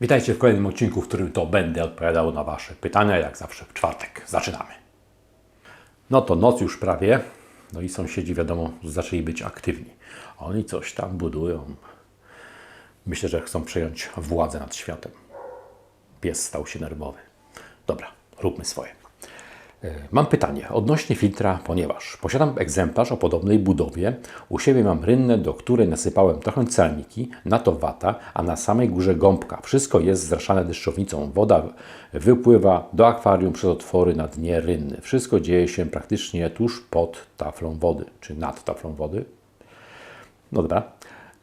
Witajcie w kolejnym odcinku, w którym to będę odpowiadał na Wasze pytania, jak zawsze w czwartek. Zaczynamy. No to noc już prawie, no i sąsiedzi wiadomo zaczęli być aktywni. Oni coś tam budują. Myślę, że chcą przejąć władzę nad światem. Pies stał się nerwowy. Dobra, róbmy swoje. E, Mam pytanie odnośnie filtra, ponieważ posiadam egzemplarz o podobnej budowie. U siebie mam rynnę, do której nasypałem trochę ceramiki, na to wata, a na samej górze gąbka. Wszystko jest zraszane deszczownicą. Woda wypływa do akwarium przez otwory na dnie rynny. Wszystko dzieje się praktycznie tuż pod taflą wody, czy nad taflą wody. No dobra.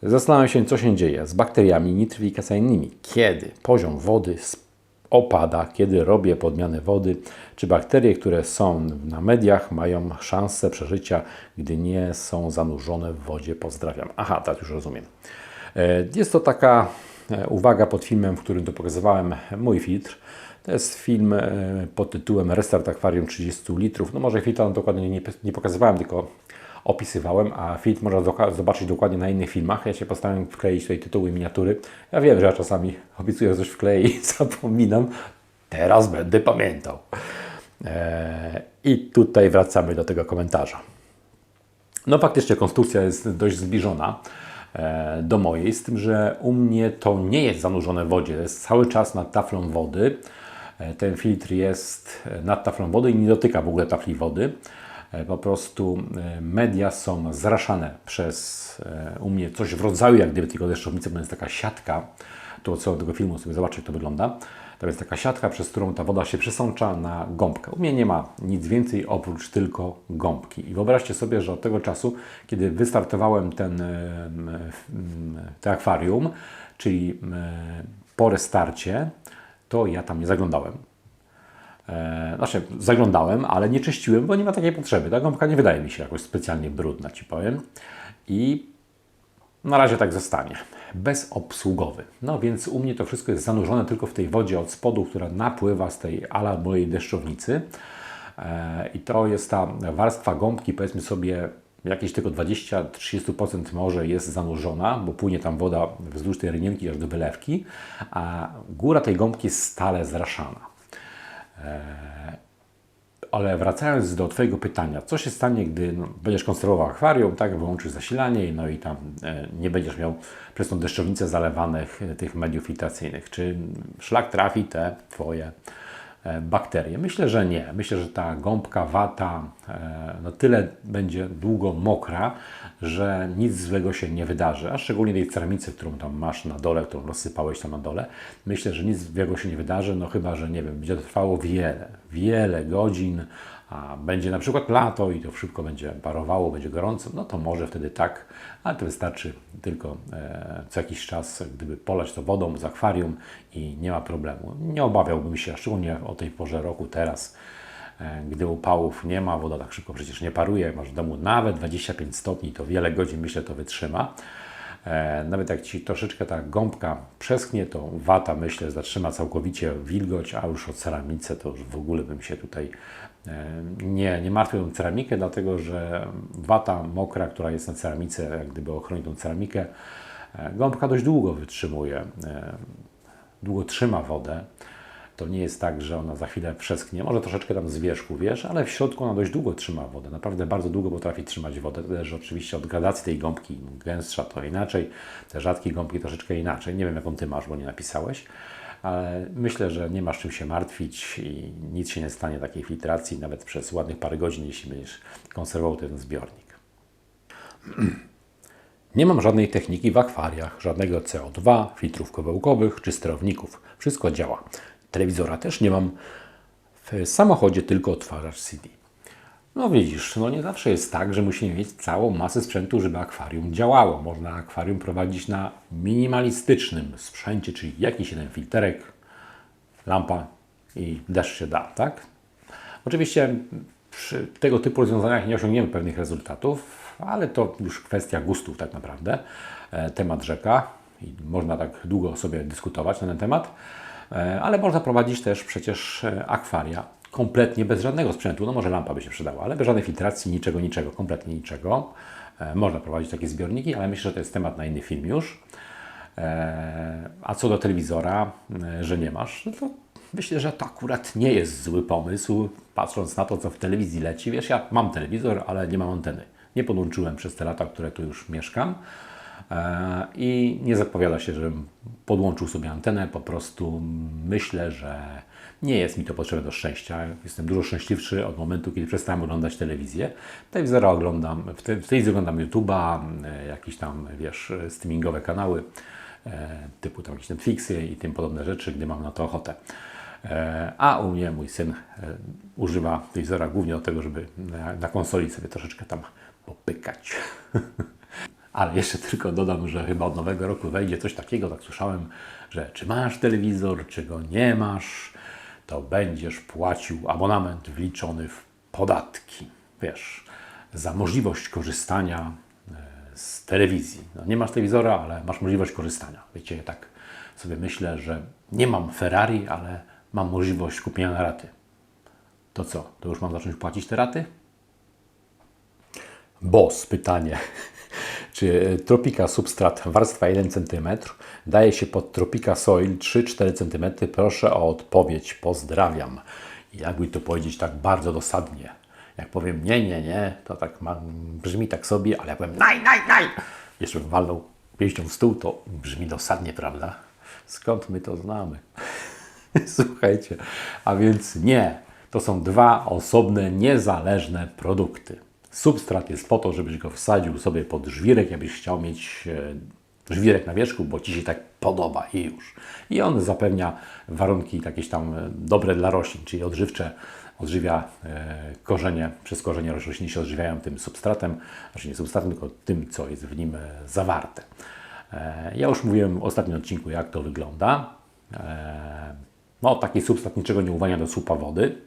Zastanawiam się, co się dzieje z bakteriami nitryfikacyjnymi. Kiedy poziom wody sp- opada, kiedy robię podmianę wody, czy bakterie, które są na mediach, mają szansę przeżycia, gdy nie są zanurzone w wodzie. Pozdrawiam. Aha, tak już rozumiem. E, Jest to taka e, uwaga pod filmem, w którym to pokazywałem mój filtr. To jest film e, pod tytułem Restart Akwarium 30 litrów. No może filtra dokładnie nie, nie pokazywałem, tylko opisywałem, a filtr można zobaczyć dokładnie na innych filmach. Ja się postanowiłem wkleić tutaj tytuły miniatury. Ja wiem, że ja czasami obiecuję coś wkleję i zapominam. Teraz będę pamiętał. Eee, I tutaj wracamy do tego komentarza. No faktycznie konstrukcja jest dość zbliżona e, do mojej, z tym, że u mnie to nie jest zanurzone w wodzie, jest cały czas nad taflą wody. E, Ten filtr jest nad taflą wody i nie dotyka w ogóle tafli wody. E, Po prostu e, media są zraszane przez e, u mnie coś w rodzaju jak gdyby tylko deszczownicy, bo jest taka siatka. To co tego filmu sobie zobaczyć, jak to wygląda. To jest taka siatka, przez którą ta woda się przesącza na gąbkę. U mnie nie ma nic więcej oprócz tylko gąbki. I wyobraźcie sobie, że od tego czasu, kiedy wystartowałem ten, te akwarium, czyli po restarcie, to ja tam nie zaglądałem. E, Znaczy, zaglądałem, ale nie czyściłem, bo nie ma takiej potrzeby. Ta gąbka nie wydaje mi się jakoś specjalnie brudna, ci powiem. I na razie tak zostanie. Bezobsługowy. No więc u mnie to wszystko jest zanurzone tylko w tej wodzie od spodu, która napływa z tej ala mojej deszczownicy. E, I to jest ta warstwa gąbki, powiedzmy sobie, jakieś tylko 20-30% może jest zanurzona, bo płynie tam woda wzdłuż tej rynienki aż do wylewki, a góra tej gąbki jest stale zraszana. Ale wracając do Twojego pytania, co się stanie, gdy no, będziesz konstruował akwarium, tak, wyłączysz zasilanie, no i tam e, nie będziesz miał przez tą deszczownicę zalewanych e, tych mediów filtracyjnych? Czy szlak trafi te Twoje e, bakterie? Myślę, że nie. Myślę, że ta gąbka, wata e, no tyle będzie długo mokra, że nic złego się nie wydarzy, a szczególnie tej ceramicy, którą tam masz na dole, którą rozsypałeś tam na dole. Myślę, że nic złego się nie wydarzy, no chyba, że nie wiem, będzie to trwało wiele, wiele godzin, a będzie na przykład lato i to szybko będzie parowało, będzie gorąco, no to może wtedy tak, ale to wystarczy tylko e, co jakiś czas, gdyby polać to wodą z akwarium i nie ma problemu. Nie obawiałbym się, szczególnie o tej porze roku teraz, e, gdy upałów nie ma, woda tak szybko przecież nie paruje, masz w domu nawet 25 stopni, to wiele godzin myślę to wytrzyma. E, Nawet jak Ci troszeczkę ta gąbka przeschnie, to wata myślę zatrzyma całkowicie wilgoć, a już o ceramice to już w ogóle bym się tutaj e, nie, nie martwił o ceramikę, dlatego że wata mokra, która jest na ceramice, jak gdyby ochroni tą ceramikę, e, gąbka dość długo wytrzymuje, długo trzyma wodę. To nie jest tak, że ona za chwilę przesknie. Może troszeczkę tam z wierzchu, wiesz, ale w środku ona dość długo trzyma wodę. Naprawdę bardzo długo potrafi trzymać wodę. To też oczywiście od gradacji tej gąbki. Gęstsza to inaczej, te rzadkie gąbki troszeczkę inaczej. Nie wiem, jaką Ty masz, bo nie napisałeś. Ale myślę, że nie masz czym się martwić i nic się nie stanie takiej filtracji, nawet przez ładnych parę godzin, jeśli będziesz konserwował ten zbiornik. Nie mam żadnej techniki w akwariach, żadnego CO2, filtrów kowełkowych czy sterowników. Wszystko działa. Telewizora też nie mam. W samochodzie tylko odtwarzacz CD. No widzisz, no nie zawsze jest tak, że musimy mieć całą masę sprzętu, żeby akwarium działało. Można akwarium prowadzić na minimalistycznym sprzęcie, czyli jakiś jeden filterek, lampa i deszcz się da, tak? Oczywiście przy tego typu rozwiązaniach nie osiągniemy pewnych rezultatów, ale to już kwestia gustów tak naprawdę. E, Temat rzeka i można tak długo sobie dyskutować na ten temat, ale można prowadzić też przecież e, akwaria kompletnie bez żadnego sprzętu. No może lampa by się przydała, ale bez żadnej filtracji, niczego, niczego, kompletnie niczego. E, Można prowadzić takie zbiorniki, ale myślę, że to jest temat na inny film już. E, a co do telewizora, e, że nie masz, no to myślę, że to akurat nie jest zły pomysł, patrząc na to, co w telewizji leci. Wiesz, ja mam telewizor, ale nie mam anteny. Nie podłączyłem przez te lata, które tu już mieszkam. E, I nie zapowiada się, żebym podłączył sobie antenę. Po prostu myślę, że nie jest mi to potrzebne do szczęścia. Jestem dużo szczęśliwszy od momentu, kiedy przestałem oglądać telewizję. Telewizora oglądam, w te- w telewizji oglądam YouTube'a, e, jakieś tam, wiesz, streamingowe kanały, e, typu tam jakieś Netflixy i tym podobne rzeczy, gdy mam na to ochotę. A u mnie mój syn używa telewizora głównie do tego, żeby na konsoli sobie troszeczkę tam popykać. Ale jeszcze tylko dodam, że chyba od nowego roku wejdzie coś takiego, tak słyszałem, że czy masz telewizor, czy go nie masz, to będziesz płacił abonament wliczony w podatki. Wiesz, za możliwość korzystania e, z telewizji. No, nie masz telewizora, ale masz możliwość korzystania. Wiecie, tak sobie myślę, że nie mam Ferrari, ale mam możliwość kupienia na raty. To co, to już mam zacząć płacić te raty? Boss, pytanie. Czy Tropika Substrat warstwa 1 cm daje się pod Tropika Soil 3-4 cm? Proszę o odpowiedź. Pozdrawiam. Jakby to powiedzieć tak bardzo dosadnie. Jak powiem nie, nie, nie, to tak ma, brzmi tak sobie, ale jak powiem naj, naj, naj, jeszcze bym walnął pięścią w stół, to brzmi dosadnie, prawda? Skąd my to znamy? Słuchajcie, a więc nie, to są dwa osobne, niezależne produkty. Substrat jest po to, żebyś go wsadził sobie pod żwirek, jakbyś chciał mieć e, żwirek na wierzchu, bo Ci się tak podoba i już. I on zapewnia warunki jakieś tam e, dobre dla roślin, czyli odżywcze, odżywia e, korzenie, przez korzenie rośliny się odżywiają tym substratem, znaczy nie substratem, tylko tym, co jest w nim zawarte. Ja już mówiłem w ostatnim odcinku, jak to wygląda. No, taki substrat niczego nie uwalnia do słupa wody.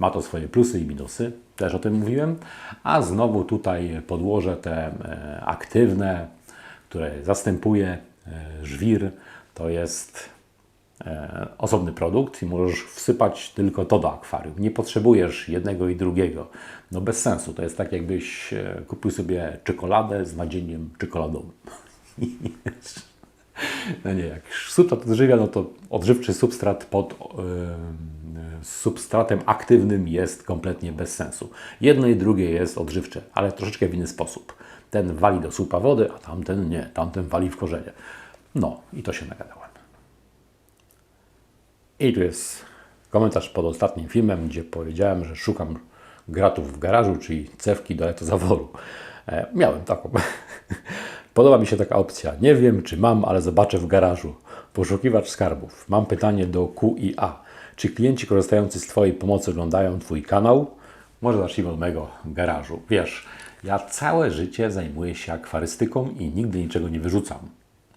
Ma to swoje plusy i minusy, też o tym mówiłem. A znowu tutaj podłożę te e, aktywne, które zastępuje e, żwir. To jest e, osobny produkt i możesz wsypać tylko to do akwarium. Nie potrzebujesz jednego i drugiego. No bez sensu. To jest tak, jakbyś kupił sobie czekoladę z nadzieniem czekoladowym. No nie, jak substrat odżywia, no to odżywczy substrat pod e, substratem aktywnym jest kompletnie bez sensu. Jedno i drugie jest odżywcze, ale troszeczkę w inny sposób. Ten wali do słupa wody, a tamten nie, tamten wali w korzenie. No i to się nagadałem. I tu jest komentarz pod ostatnim filmem, gdzie powiedziałem, że szukam gratów w garażu, czyli cewki do elektrozaworu. E, miałem taką. Podoba mi się taka opcja. Nie wiem, czy mam, ale zobaczę w garażu. Poszukiwacz skarbów. Mam pytanie do QIA. Czy klienci korzystający z Twojej pomocy oglądają Twój kanał? Może zacznijmy od mojego garażu. Wiesz, ja całe życie zajmuję się akwarystyką i nigdy niczego nie wyrzucam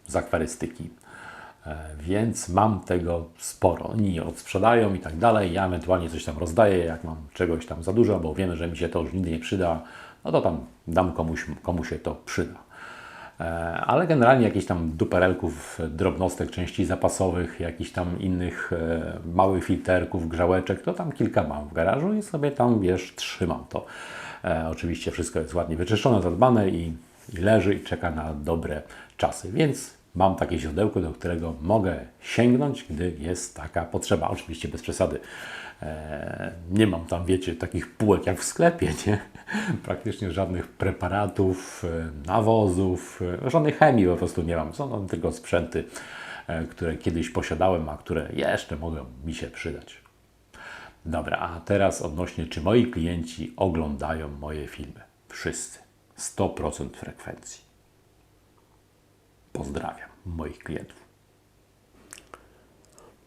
z akwarystyki. E, Więc mam tego sporo. Oni odsprzedają i tak dalej. Ja ewentualnie coś tam rozdaję, jak mam czegoś tam za dużo, bo wiemy, że mi się to już nigdy nie przyda, no to tam dam komuś, komu się to przyda. E, Ale generalnie jakichś tam duperelków, drobnostek, części zapasowych, jakichś tam innych e, małych filterków, grzałeczek, to tam kilka mam w garażu i sobie tam, wiesz, trzymam to. E, oczywiście wszystko jest ładnie wyczyszczone, zadbane i, i leży i czeka na dobre czasy, więc mam takie źródełko, do którego mogę sięgnąć, gdy jest taka potrzeba. Oczywiście bez przesady. E, nie mam tam, wiecie, takich półek jak w sklepie, nie? Praktycznie żadnych preparatów, e, nawozów, e, żadnej chemii po prostu nie mam. Są tam tylko sprzęty, które kiedyś posiadałem, a które jeszcze mogą mi się przydać. Dobra, a teraz odnośnie, czy moi klienci oglądają moje filmy. Wszyscy. 100% frekwencji. Pozdrawiam moich klientów.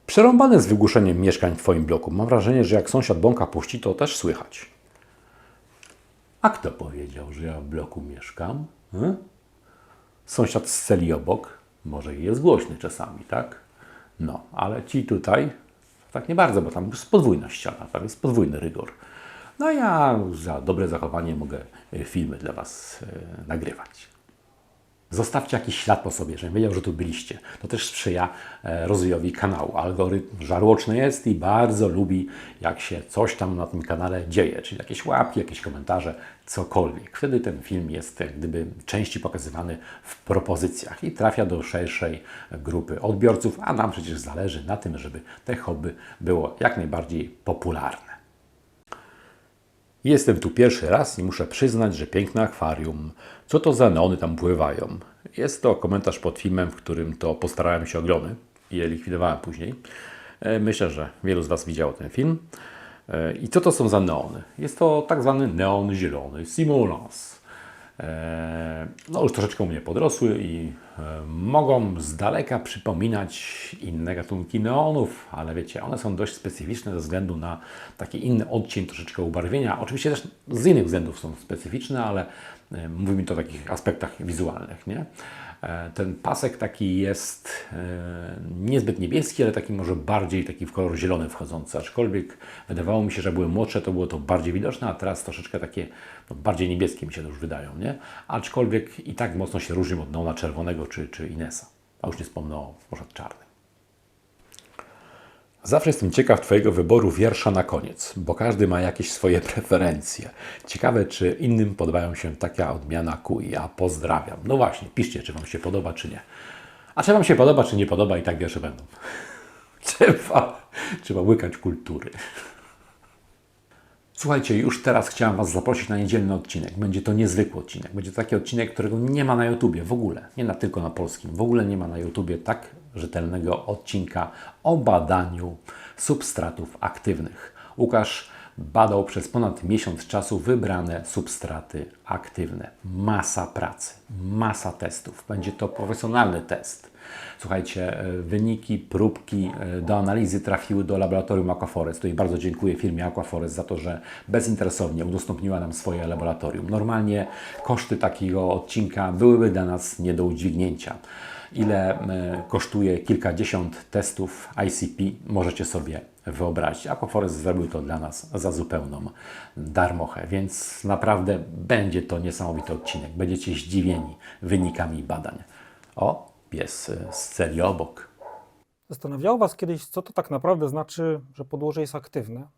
Przerąbane z wygłuszeniem mieszkań w Twoim bloku. Mam wrażenie, że jak sąsiad bąka puści, to też słychać. A kto powiedział, że ja w bloku mieszkam? Hmm? Sąsiad z celi obok może jest głośny czasami, tak? No, ale ci tutaj tak nie bardzo, bo tam jest podwójna ściana, tam jest podwójny rygor. No ja za dobre zachowanie mogę e, filmy dla Was e, nagrywać. Zostawcie jakiś ślad po sobie, żebym wiedział, że tu byliście. To też sprzyja e, rozwojowi kanału. Algorytm żarłoczny jest i bardzo lubi, jak się coś tam na tym kanale dzieje, czyli jakieś łapki, jakieś komentarze, cokolwiek. Wtedy ten film jest gdyby częściej pokazywany w propozycjach i trafia do szerszej grupy odbiorców, a nam przecież zależy na tym, żeby te hobby było jak najbardziej popularne. Jestem tu pierwszy raz i muszę przyznać, że piękne akwarium. Co to za neony tam pływają? Jest to komentarz pod filmem, w którym to postarałem się oglony i je likwidowałem później. E, Myślę, że wielu z Was widziało ten film. E, I co to są za neony? Jest to tak zwany neon zielony, simulans. E, No już troszeczkę u mnie podrosły i mogą z daleka przypominać inne gatunki neonów, ale wiecie, one są dość specyficzne ze względu na taki inny odcień troszeczkę ubarwienia. Oczywiście też z innych względów są specyficzne, ale e, mówimy tu o takich aspektach wizualnych, nie? E, Ten pasek taki jest e, niezbyt niebieski, ale taki może bardziej taki w kolor zielony wchodzący, aczkolwiek wydawało mi się, że były młodsze, to było to bardziej widoczne, a teraz troszeczkę takie no, bardziej niebieskie mi się to już wydają, nie? Aczkolwiek i tak mocno się różni od neona czerwonego czy, czy Inesa, a już nie wspomnę o może czarnym. Zawsze jestem ciekaw Twojego wyboru wiersza na koniec, bo każdy ma jakieś swoje preferencje. Ciekawe, czy innym podobają się taka odmiana kui. Ja pozdrawiam. No właśnie, piszcie, czy Wam się podoba, czy nie. A czy Wam się podoba, czy nie podoba, i tak wiersze będą. Trzeba, trzeba łykać kultury. Słuchajcie, już teraz chciałam Was zaprosić na niedzielny odcinek. Będzie to niezwykły odcinek. Będzie to taki odcinek, którego nie ma na YouTubie w ogóle. Nie na, tylko na polskim. W ogóle nie ma na YouTubie tak rzetelnego odcinka o badaniu substratów aktywnych. Łukasz badał przez ponad miesiąc czasu wybrane substraty aktywne. Masa pracy, masa testów. Będzie to profesjonalny test. Słuchajcie, e, wyniki, próbki e, do analizy trafiły do laboratorium Aquaforest. Tutaj bardzo dziękuję firmie Aquaforest za to, że bezinteresownie udostępniła nam swoje laboratorium. Normalnie koszty takiego odcinka byłyby dla nas nie do udźwignięcia. Ile e, kosztuje kilkadziesiąt testów ICP, możecie sobie wyobrazić. Aquaforest zrobił to dla nas za zupełną darmochę, więc naprawdę będzie to niesamowity odcinek. Będziecie zdziwieni wynikami badań. O, pies e, z celi obok. Zastanawiało Was kiedyś, co to tak naprawdę znaczy, że podłoże jest aktywne?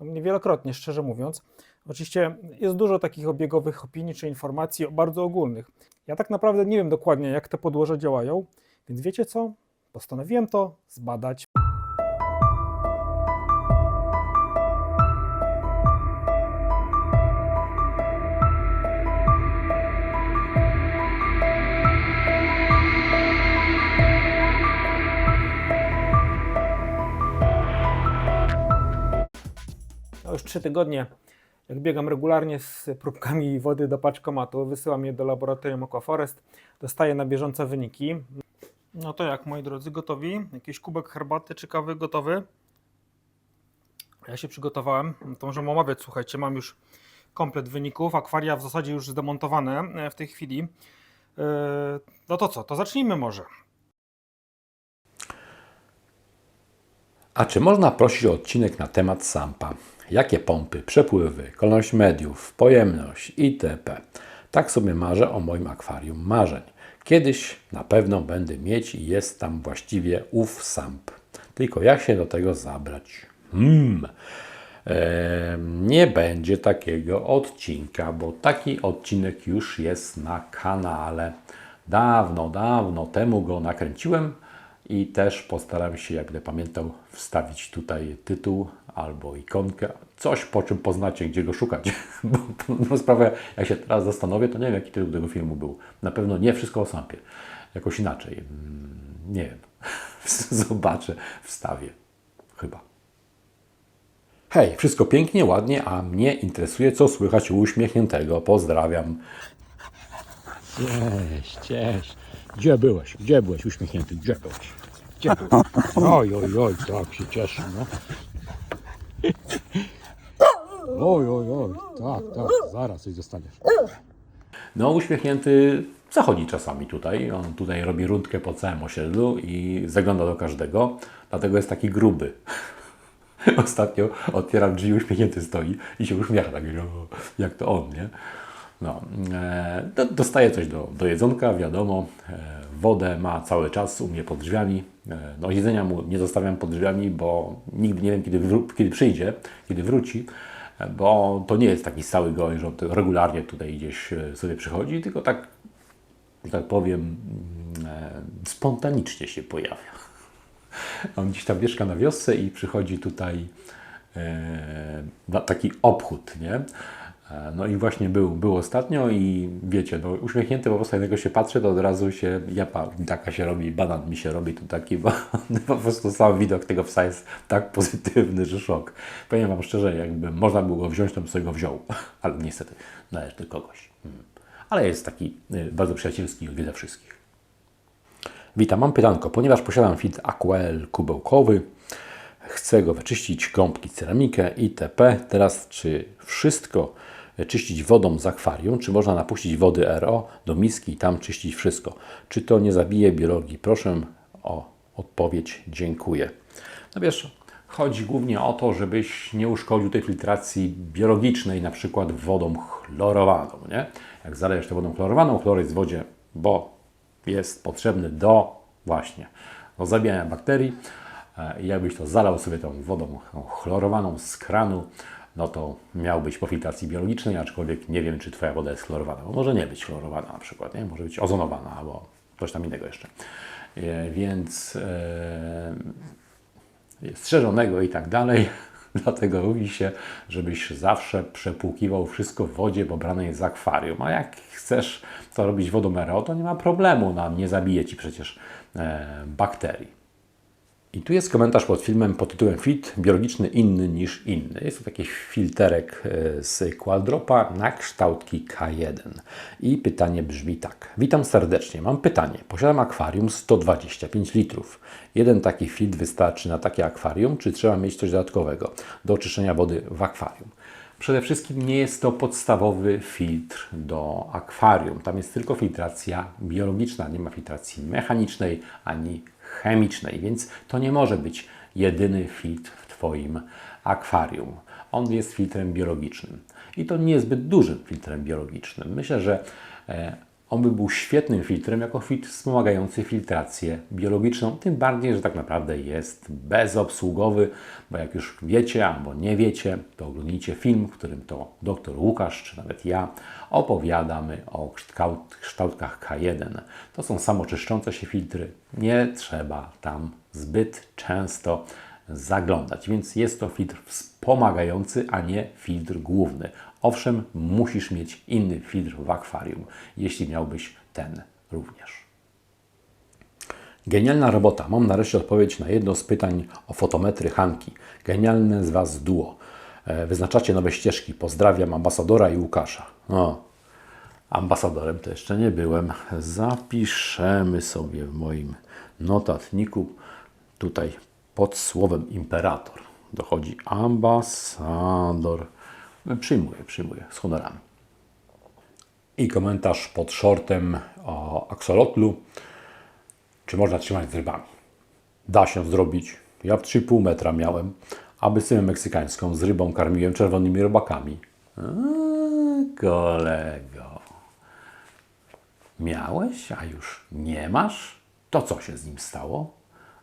No mnie wielokrotnie, szczerze mówiąc. Oczywiście jest dużo takich obiegowych opinii czy informacji bardzo ogólnych. Ja tak naprawdę nie wiem dokładnie, jak te podłoża działają, więc wiecie co? Postanowiłem to zbadać. Trzy tygodnie, jak biegam regularnie z próbkami wody do paczkomatu, wysyłam je do laboratorium Aquaforest, dostaję na bieżąco wyniki. No to jak, moi drodzy, gotowi? Jakiś kubek herbaty czy kawy gotowy? Ja się przygotowałem, to możemy omawiać, słuchajcie, mam już komplet wyników, akwaria w zasadzie już zdemontowane e, w tej chwili. Yy, No to co, to zacznijmy może. A czy można prosić o odcinek na temat sampa? Jakie pompy, przepływy, kolejność mediów, pojemność itp. Tak sobie marzę o moim akwarium marzeń. Kiedyś na pewno będę mieć i jest tam właściwie ów samp. Tylko jak się do tego zabrać? Hmm. Em, nie będzie takiego odcinka, bo taki odcinek już jest na kanale. Dawno, dawno temu go nakręciłem i też postaram się, jak będę pamiętał, wstawić tutaj tytuł albo ikonkę, coś po czym poznacie, gdzie go szukać. Bo no sprawę, jak się teraz zastanowię, to nie wiem, jaki tytuł tego filmu był. Na pewno nie wszystko o Sampie. Jakoś inaczej. Mm, Nie wiem. Zobaczę, wstawię. Chyba. Hej, wszystko pięknie, ładnie, a mnie interesuje, co słychać u uśmiechniętego. Pozdrawiam. Cześć, cześć. Gdzie byłeś? Gdzie byłeś uśmiechnięty? Gdzie byłeś? Gdzie byłeś? Oj, oj, oj, tak się cieszę, no. Oj, oj, oj, tak, tak, zaraz coś dostaniesz. No, uśmiechnięty zachodzi czasami tutaj. On tutaj robi rundkę po całym osiedlu i zagląda do każdego, dlatego jest taki gruby. Ostatnio otwieram drzwi, uśmiechnięty stoi i się uśmiecha, tak jak to on, nie? No, e, do- dostaje coś do, do jedzonka, wiadomo. E, wodę ma cały czas u mnie pod drzwiami. E, no, jedzenia mu nie zostawiam pod drzwiami, bo nigdy nie wiem, kiedy, kiedy przyjdzie, kiedy wróci. Bo to nie jest taki stały gość, że on regularnie tutaj gdzieś e, sobie przychodzi, tylko tak, że tak powiem, mm, e, spontanicznie się pojawia. On gdzieś tam mieszka na wiosce i przychodzi tutaj e, na taki obchód, nie? No i właśnie był, był ostatnio i wiecie, no uśmiechnięty po prostu jak niego się patrzy, to od razu się japa taka się robi, banan mi się robi tu taki, bo po prostu sam widok tego psa jest tak pozytywny, że szok. Powiem Wam szczerze, jakby można było go wziąć, to bym sobie go wziął, ale niestety należy do kogoś. Mm. Ale jest taki y, bardzo przyjacielski i odwiedza wszystkich. Witam, mam pytanko. Ponieważ posiadam filtr Aquel kubełkowy, chcę go wyczyścić, gąbki, ceramikę itp. Teraz czy wszystko czyścić wodą z akwarium, czy można napuścić wody RO do miski i tam czyścić wszystko? Czy to nie zabije biologii? Proszę o odpowiedź. Dziękuję. No wiesz, chodzi głównie o to, żebyś nie uszkodził tej filtracji biologicznej, na przykład wodą chlorowaną, nie? Jak zalejesz tę wodą chlorowaną, chlor jest w wodzie, bo jest potrzebny do właśnie do zabijania bakterii. E, I jakbyś to zalał sobie tą wodą chlorowaną z kranu, no to miał być po filtracji biologicznej, aczkolwiek nie wiem, czy Twoja woda jest chlorowana. Bo może nie być chlorowana na przykład, nie? może być ozonowana albo coś tam innego jeszcze. E, Więc e, strzeżonego i tak dalej. Dlatego mówi się, żebyś zawsze przepłukiwał wszystko w wodzie pobranej z akwarium. A jak chcesz to robić wodą to nie ma problemu. Nie zabije Ci przecież e, bakterii. I tu jest komentarz pod filmem pod tytułem Fit biologiczny inny niż inny. Jest to taki filterek e, z Qualdropa na kształtki K1. I pytanie brzmi tak. Witam serdecznie. Mam pytanie. Posiadam akwarium 125 litrów. Jeden taki filtr wystarczy na takie akwarium, czy trzeba mieć coś dodatkowego do oczyszczenia wody w akwarium? Przede wszystkim nie jest to podstawowy filtr do akwarium. Tam jest tylko filtracja biologiczna, nie ma filtracji mechanicznej ani chemicznej, więc to nie może być jedyny filtr w Twoim akwarium. On jest filtrem biologicznym i to niezbyt dużym filtrem biologicznym. Myślę, że e, on by był świetnym filtrem jako filtr wspomagający filtrację biologiczną, tym bardziej, że tak naprawdę jest bezobsługowy, bo jak już wiecie albo nie wiecie, to oglądnijcie film, w którym to dr Łukasz, czy nawet ja opowiadamy o kształt, kształtkach K1. To są samoczyszczące się filtry, nie trzeba tam zbyt często zaglądać, więc jest to filtr wspomagający, a nie filtr główny. Owszem, musisz mieć inny filtr w akwarium, jeśli miałbyś ten również. Genialna robota. Mam nareszcie odpowiedź na jedno z pytań o fotometry Hanki. Genialne z Was duo. E, Wyznaczacie nowe ścieżki. Pozdrawiam ambasadora i Łukasza. O, ambasadorem to jeszcze nie byłem. Zapiszemy sobie w moim notatniku tutaj pod słowem imperator. Dochodzi ambasador. Przyjmuję, przyjmuję z honorami. I komentarz pod shortem o aksolotlu. Czy można trzymać z rybami? Da się zrobić. Ja 3,5 metra miałem, a bystymę meksykańską z rybą karmiłem czerwonymi robakami. A, kolego. Miałeś, a już nie masz? To co się z nim stało?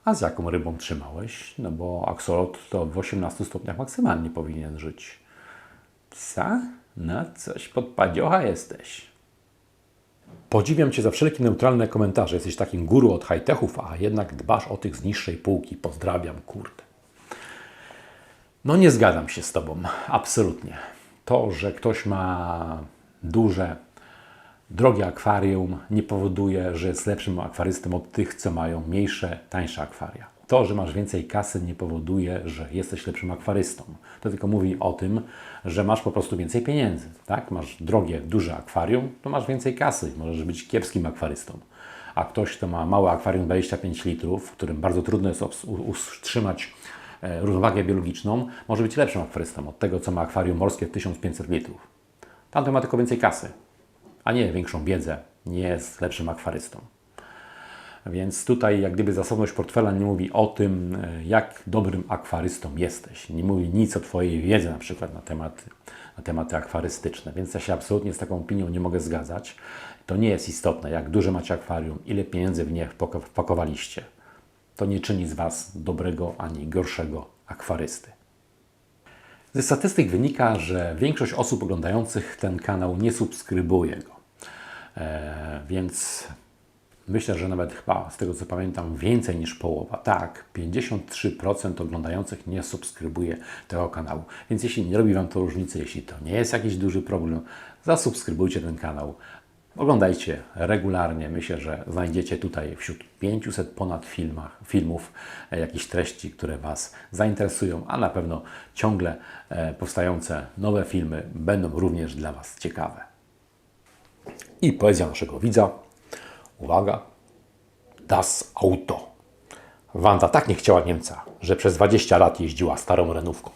A z jaką rybą trzymałeś? No bo aksolot to w 18 stopniach maksymalnie powinien żyć. Psa? No coś podpadziocha jesteś. Podziwiam Cię za wszelkie neutralne komentarze. Jesteś takim guru od high-techów, a jednak dbasz o tych z niższej półki. Pozdrawiam, kurde. No nie zgadzam się z Tobą, absolutnie. To, że ktoś ma duże, drogie akwarium, nie powoduje, że jest lepszym akwarystą od tych, co mają mniejsze, tańsze akwaria. To, że masz więcej kasy, nie powoduje, że jesteś lepszym akwarystą. To tylko mówi o tym, że masz po prostu więcej pieniędzy. Tak? Masz drogie, duże akwarium, to masz więcej kasy. Możesz być kiepskim akwarystą. A ktoś, kto ma małe akwarium 25 litrów, w którym bardzo trudno jest utrzymać e, równowagę biologiczną, może być lepszym akwarystą od tego, co ma akwarium morskie 1500 litrów. Tamten ma tylko więcej kasy, a nie większą wiedzę, nie jest lepszym akwarystą. Więc tutaj jak gdyby zasobność portfela nie mówi o tym, e, jak dobrym akwarystą jesteś. Nie mówi nic o Twojej wiedzy na przykład na, temat, na tematy akwarystyczne. Więc ja się absolutnie z taką opinią nie mogę zgadzać. To nie jest istotne, jak duże macie akwarium, ile pieniędzy w nie wpakowaliście. To nie czyni z Was dobrego ani gorszego akwarysty. Ze statystyk wynika, że większość osób oglądających ten kanał nie subskrybuje go. E, więc myślę, że nawet chyba z tego co pamiętam więcej niż połowa. Tak, 53% oglądających nie subskrybuje tego kanału. Więc jeśli nie robi Wam to różnicy, jeśli to nie jest jakiś duży problem, zasubskrybujcie ten kanał. Oglądajcie regularnie. Myślę, że znajdziecie tutaj wśród 500 ponad filmach, filmów e, jakieś treści, które Was zainteresują, a na pewno ciągle e, powstające nowe filmy będą również dla Was ciekawe. I poezja naszego widza. Uwaga. Das Auto. Wanda tak nie chciała Niemca, że przez 20 lat jeździła starą renówką.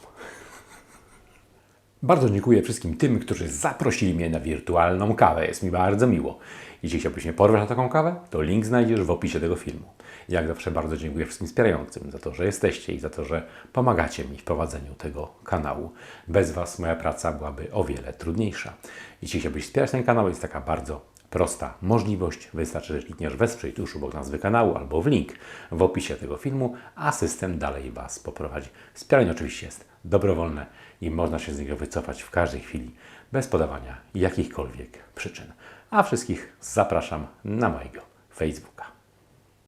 Bardzo dziękuję wszystkim tym, którzy zaprosili mnie na wirtualną kawę. Jest mi bardzo miło. Jeśli chciałbyś mnie porwać na taką kawę, to link znajdziesz w opisie tego filmu. Jak zawsze bardzo dziękuję wszystkim wspierającym za to, że jesteście i za to, że pomagacie mi w prowadzeniu tego kanału. Bez Was moja praca byłaby o wiele trudniejsza. Jeśli chciałbyś wspierać ten kanał, jest taka bardzo prosta możliwość. Wystarczy, że klikniesz wesprzeć tuż obok nazwy kanału albo w link w opisie tego filmu, a system dalej Was poprowadzi. Wspieranie oczywiście jest dobrowolne i można się z niego wycofać w każdej chwili bez podawania jakichkolwiek przyczyn. A wszystkich zapraszam na mojego Facebooka.